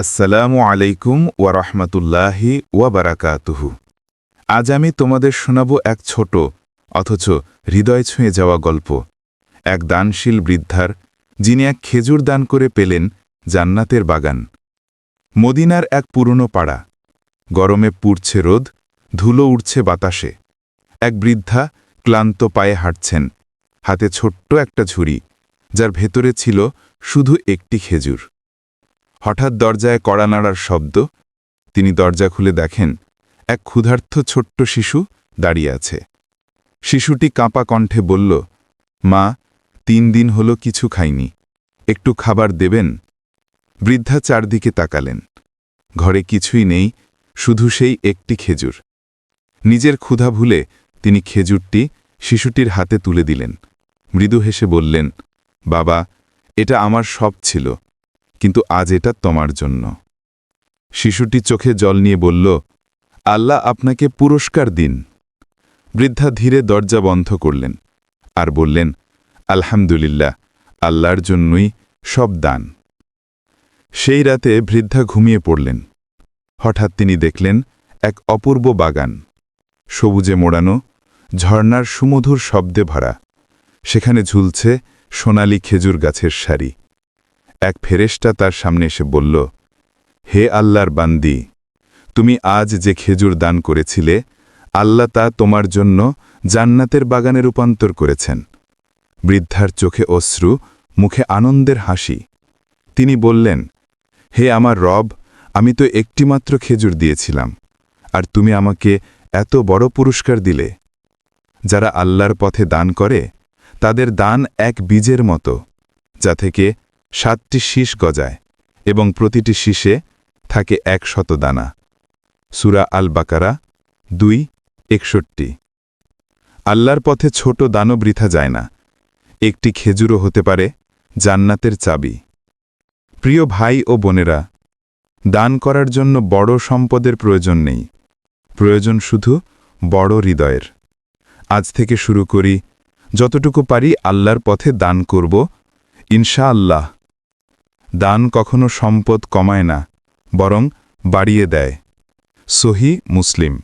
আসসালামু আলাইকুম ওয়া রাহমাতুল্লাহি ওয়া বারাকাতুহু। আজ আমি তোমাদের শোনাব এক ছোট, অথচ হৃদয় ছুঁয়ে যাওয়া গল্প। এক দানশীল বৃদ্ধার, যিনি এক খেজুর দান করে পেলেন জান্নাতের বাগান। মদিনার এক পুরনো পাড়া। গরমে পুড়ছে রোদ, ধুলো উড়ছে বাতাসে। এক বৃদ্ধা ক্লান্ত পায়ে হাঁটছেন। হাতে ছোট্ট একটা ঝুড়ি, যার ভেতরে ছিল শুধু একটি খেজুর। হঠাৎ দরজায় কড়া নাড়ার শব্দ। তিনি দরজা খুলে দেখেন, এক ক্ষুধার্থ ছোট্ট শিশু দাঁড়িয়ে আছে। শিশুটি কাঁপা কণ্ঠে বলল, মা, তিন দিন হলো কিছু খাইনি। একটু খাবার দেবেন? বৃদ্ধা চারদিকে তাকালেন। ঘরে কিছুই নেই, শুধু সেই একটি খেজুর। নিজের ক্ষুধা ভুলে তিনি খেজুরটি শিশুটির হাতে তুলে দিলেন। মৃদু হেসে বললেন, বাবা, এটা আমার সব ছিল। কিন্তু আজ এটা তোমার জন্য। শিশুটি চোখে জল নিয়ে বলল, আল্লাহ আপনাকে পুরস্কার দিন। বৃদ্ধা ধীরে দরজা বন্ধ করলেন আর বললেন, আলহামদুলিল্লাহ, আল্লাহর জন্যই সব দান। সেই রাতে বৃদ্ধা ঘুমিয়ে পড়লেন। হঠাৎ তিনি দেখলেন এক অপূর্ব বাগান। সবুজে মোড়ানো, ঝর্ণার সুমধুর শব্দে ভরা। সেখানে ঝুলছে সোনালি খেজুর গাছের সারি। এক ফেরেশতা তার সামনে এসে বলল, হে আল্লাহর বান্দি, তুমি আজ যে খেজুর দান করেছিলে, আল্লাহ তা তোমার জন্য জান্নাতের বাগানে রূপান্তর করেছেন। বৃদ্ধার চোখে অশ্রু, মুখে আনন্দের হাসি। তিনি বললেন, হে আমার রব, আমি তো একটিমাত্র খেজুর দিয়েছিলাম, আর তুমি আমাকে এত বড় পুরস্কার দিলে। যারা আল্লাহর পথে দান করে, তাদের দান এক বীজের মতো, যা থেকে সাতটি শীষ গজায়, এবং প্রতিটি শীষে থাকে এক শত দানা। সুরা আল বাকারা দুই, একষট্টি। আল্লাহর পথে ছোট দানও বৃথা যায় না। একটি খেজুরও হতে পারে জান্নাতের চাবি। প্রিয় ভাই ও বোনেরা, দান করার জন্য বড় সম্পদের প্রয়োজন নেই। প্রয়োজন শুধু বড় হৃদয়ের। আজ থেকে শুরু করি, যতটুকু পারি আল্লাহর পথে দান করব, ইনশাআল্লাহ। দান কখনো সম্পদ কমায় না বরং বাড়িয়ে দেয়। সহি মুসলিম।